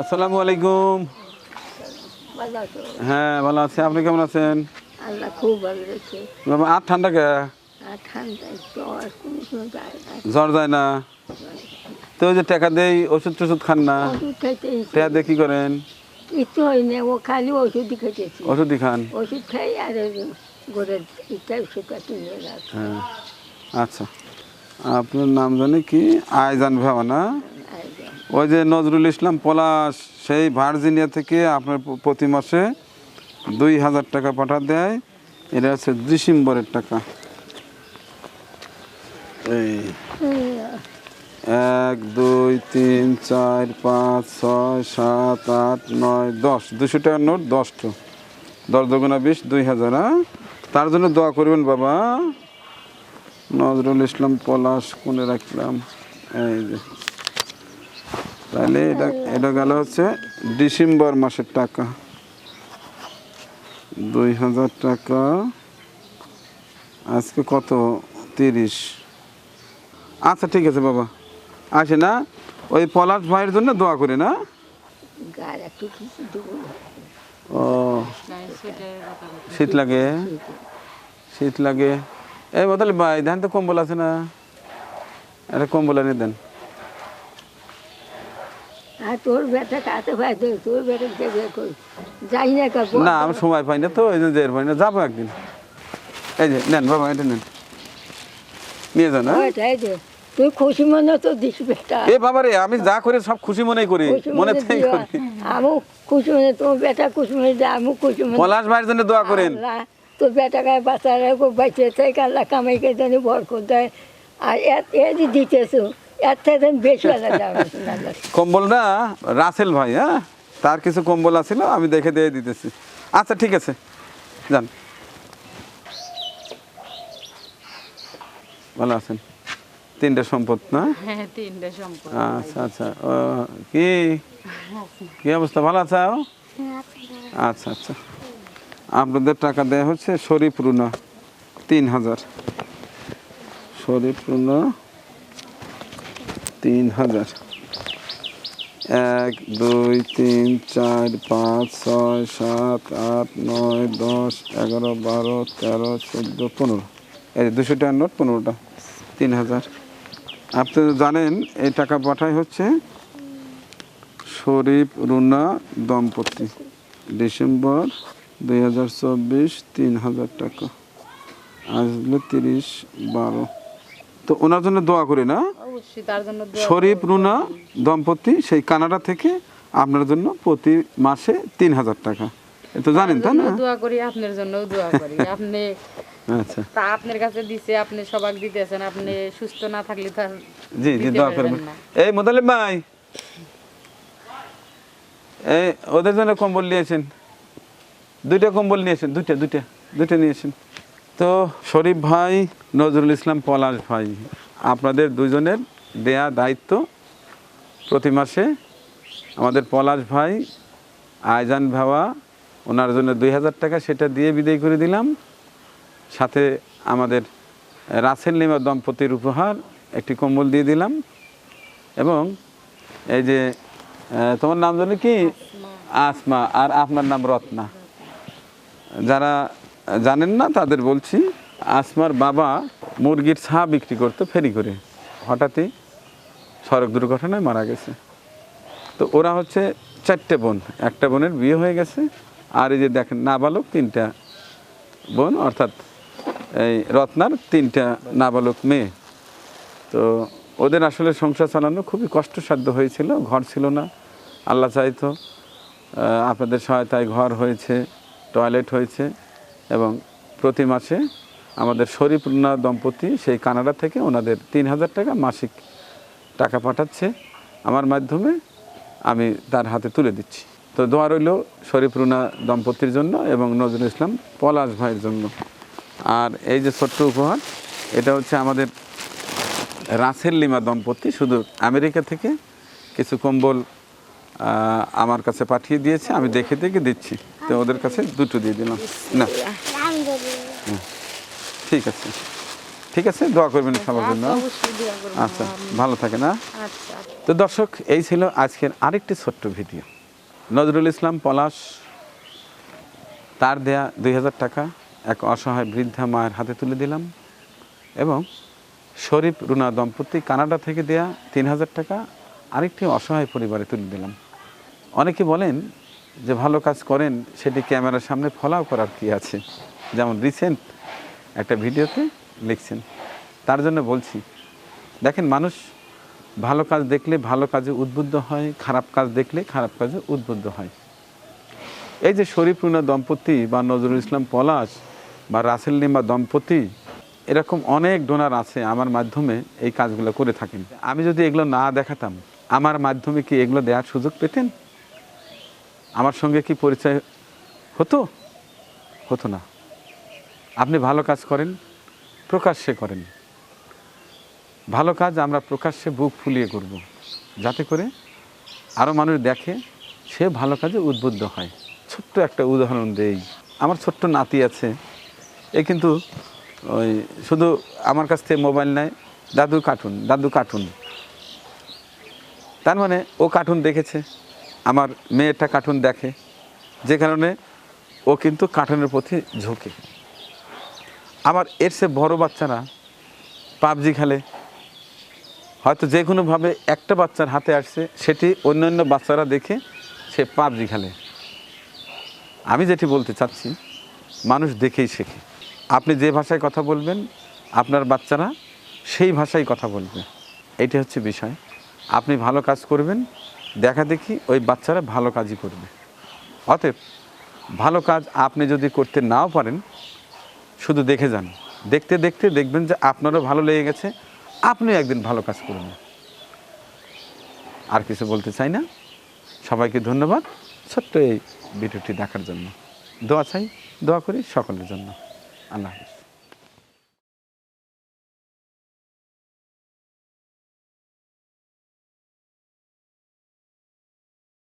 আসসালামু আলাইকুম। হ্যাঁ ভালো আছি। আপনি কেমন আছেন? আর ঠান্ডা কে? জ্বর যায় না। তো ওই যে টাকা দেই ওষুধ টষুধ খান না? টাকা দিয়ে কি করেন? কিচ্ছু হয় না ও খালি ওষুধই খেতেছি ওষুধই খান? ওষুধ খাই আর গোড়ের ইটা ওষুধটা কিনে রাখ হ্যাঁ। আচ্ছা। আপনার নাম জানি কি? আয়জান ভাবা না ওই যে নজরুল ইসলাম পলাশ, সেই ভার্জিনিয়া থেকে আপনার প্রতি মাসে দুই হাজার টাকা পাঠা দেয়। এটা হচ্ছে ডিসেম্বরের টাকা। এই। এক, দুই, তিন, চার, পাঁচ, ছয়, সাত, আট, নয়, দশ। দুশো টাকার নোট, দশটা। দশ দগুণা বিশ, দুই হাজার হ্যাঁ? তার জন্য দোয়া করবেন বাবা। নজরুল ইসলাম পলাশ কোনে রাখলাম। এই যে। তাহলে এটা এটা গেল হচ্ছে ডিসেম্বর মাসের টাকা। দুই হাজার টাকা। আজকে কত? তিরিশ। আচ্ছা ঠিক আছে বাবা। আসে না? ওই পলাশ ভাইয়ের জন্য দোয়া করে না? ও শীত লাগে। শীত লাগে। এই বদলে ভাই ধান তো কম্বল আছে না? একটা কম্বল এনে দেন। আর তোর বেটা ভাই তোর বেটা যাই না না আমি সময় পাই না তো এই জন্য পারি না যাব একদিন। এই যে নেন বাবা এটা নেন। নিয়ে যান হ্যাঁ? তুই খুশি মনে তো দিস বেটা। এ বাবা রে আমি যা করে সব খুশি মনেই করি মনে মনে থেকে। করি। আমিও খুশি মনে তোমার বেটা খুশি মনে দিয়ে আমিও খুশি মনে। পলাশ ভাইয়ের জন্য দোয়া করেন। আল্লাহ তোর বেটাকে বাচ্চারা বেঁচে থেকে আল্লাহ কামাইকে জানি বরকত দেয়। আর এত এদি দিতেছো আল্লাহ কম্বলটা রাসেল ভাই হ্যাঁ? তার কিছু কম্বল আছিল আমি দেখে দিয়ে দিতেছি। আচ্ছা ঠিক আছে যান। ভালো আছেন? তিনটে সম্পদ না? হ্যাঁ তিনটে আচ্ছা আচ্ছা ও, কি? কি অবস্থা ভালো আছো আচ্ছা আচ্ছা। আপনাদের টাকা দেওয়া হচ্ছে শরীফ রুনা তিন হাজার। শরীফ রুনা তিন হাজার এক, দুই, তিন, চার, পাঁচ, ছয়, সাত, আট, নয়, দশ, এগারো, বারো, তেরো, চোদ্দ, পনেরো। এই দুশো টাকার নোট, পনেরোটা। তিন হাজার আপনি জানেন, এই টাকা পাঠাই হচ্ছে শরীফ রুনা দম্পতি। ডিসেম্বর দুই হাজার চব্বিশ তিন হাজার টাকা আসলে তিরিশ, বারো। তো ওনার জন্য দোয়া করি না। জন্য শরীফ রুনা দম্পতি সেই কানাডা থেকে আপনার জন্য প্রতি মাসে তিন হাজার টাকা। তো জানেন তাই না? দোয়া করি আপনার জন্যও দোয়া করি। আপনি আচ্ছা। তা আপনার কাছে দিছে আপনি সবাক দিতেছেন আপনি সুস্থ না থাকলে তার জি জি দোয়া করবেন। এই মোদালিম ভাই এই ওদের জন্য কম্বল নিয়েছেন। দুইটা কম্বল নিয়েছেন দুইটা দুইটা দুইটা নিয়েছেন। তো শরীফ ভাই নজরুল ইসলাম পলাশ ভাই আপনাদের দুজনের দেয়া দায়িত্ব প্রতি মাসে আমাদের পলাশ ভাই আয়জান ভাওয়া ওনার জন্য দুই হাজার টাকা সেটা দিয়ে বিদায় করে দিলাম। সাথে আমাদের রাসেল লিমা দম্পতির উপহার একটি কম্বল দিয়ে দিলাম। এবং এই যে তোমার নাম জানো কি? আসমা। আর আপনার নাম রত্না। যারা জানেন না, তাদের বলছি, আসমার বাবা মুরগির ছা বিক্রি করতো ফেরি করে। হঠাৎই সড়ক দুর্ঘটনায় মারা গেছে। তো ওরা হচ্ছে চারটে বোন, একটা বোনের বিয়ে হয়ে গেছে, আর এই যে দেখেন নাবালক তিনটা বোন, অর্থাৎ এই রত্নার তিনটা নাবালক মেয়ে। তো ওদের আসলে সংসার চালানো খুবই কষ্টসাধ্য হয়েছিল, ঘর ছিল না। আল্লাহ চাইতো আপনাদের সহায়তায় ঘর হয়েছে, টয়লেট হয়েছে। এবং প্রতি মাসে আমাদের শরীফুন্না দম্পতি সেই কানাডা থেকে ওনাদের তিন হাজার টাকা মাসিক টাকা পাঠাচ্ছে। আমার মাধ্যমে আমি তার হাতে তুলে দিচ্ছি। তো দোয়া রইল শরীফ রুনা দম্পতির জন্য এবং নজরুল ইসলাম পলাশ ভাইয়ের জন্য। আর এই যে ছোট্ট উপহার, এটা হচ্ছে আমাদের রাসেল লিমা দম্পতি। শুধু আমেরিকা থেকে কিছু কম্বল আমার কাছে পাঠিয়ে দিয়েছে আমি দেখে দেখে দিচ্ছি। তো ওদের কাছে দুটো দিয়ে দিলাম। না। হুম, ঠিক আছে। ঠিক আছে দোয়া করবেন সবার জন্য। আচ্ছা, আচ্ছা ভালো থাকে না আচ্ছা। তো দর্শক এই ছিল আজকের আরেকটি ছোট্ট ভিডিও। নজরুল ইসলাম পলাশ তার দেয়া দুই হাজার টাকা এক অসহায় বৃদ্ধা মায়ের হাতে তুলে দিলাম। এবং শরীফ রুনা দম্পতি কানাডা থেকে দেয়া তিন হাজার টাকা আরেকটি অসহায় পরিবারে তুলে দিলাম। অনেকে বলেন যে ভালো কাজ করেন, সেটি ক্যামেরার সামনে ফলাও করার কি আছে? যেমন রিসেন্ট একটা ভিডিওতে লিখছেন। তার জন্য বলছি, দেখেন মানুষ ভালো কাজ দেখলে ভালো কাজে উদ্বুদ্ধ হয়, খারাপ কাজ দেখলে খারাপ কাজে উদ্বুদ্ধ হয়। এই যে শরীফরুনা দম্পতি বা নজরুল ইসলাম পলাশ বা রাসেল নিম্বা দম্পতি, এরকম অনেক ডোনার আছে আমার মাধ্যমে এই কাজগুলো করে থাকেন। আমি যদি এগুলো না দেখাতাম, আমার মাধ্যমে কি এগুলো দেওয়ার সুযোগ পেতেন? আমার সঙ্গে কি পরিচয় হতো? হতো না। আপনি ভালো কাজ করেন, প্রকাশ্যে করেন। ভালো কাজ আমরা প্রকাশ্যে বুক ফুলিয়ে করব, যাতে করে আরও মানুষ দেখে সে ভালো কাজে উদ্বুদ্ধ হয়। ছোট্ট একটা উদাহরণ দেই। আমার ছোট্ট নাতি আছে, এ কিন্তু ওই শুধু আমার কাছ থেকে মোবাইল নেয় দাদু কার্টুন দাদু কার্টুন। তার মানে ও কার্টুন দেখেছে। আমার মেয়েটা কার্টুন দেখে, যে কারণে ও কিন্তু কার্টুনের প্রতি ঝোঁকে। আমার এর সে বড় বাচ্চারা পাবজি খেলে। হয়তো যে কোনোভাবে একটা বাচ্চার হাতে আসছে, সেটি অন্যান্য বাচ্চারা দেখে সে পাবজি খেলে। আমি যেটি বলতে চাচ্ছি, মানুষ দেখেই শেখে। আপনি যে ভাষায় কথা বলবেন, আপনার বাচ্চারা সেই ভাষায় কথা বলবে। এটি হচ্ছে বিষয়। আপনি ভালো কাজ করবেন দেখা দেখি ওই বাচ্চারা ভালো কাজই করবে। অতএব ভালো কাজ আপনি যদি করতে নাও পারেন, শুধু দেখে যান। দেখতে দেখতে দেখবেন যে আপনারও ভালো লেগে গেছে, আপনিও একদিন ভালো কাজ করুন আর কিছু বলতে চাই না? সবাইকে ধন্যবাদ ছোট্ট এই ভিডিওটি দেখার জন্য। দোয়া চাই, দোয়া করি সকলের জন্য। আল্লাহ হাফিজ।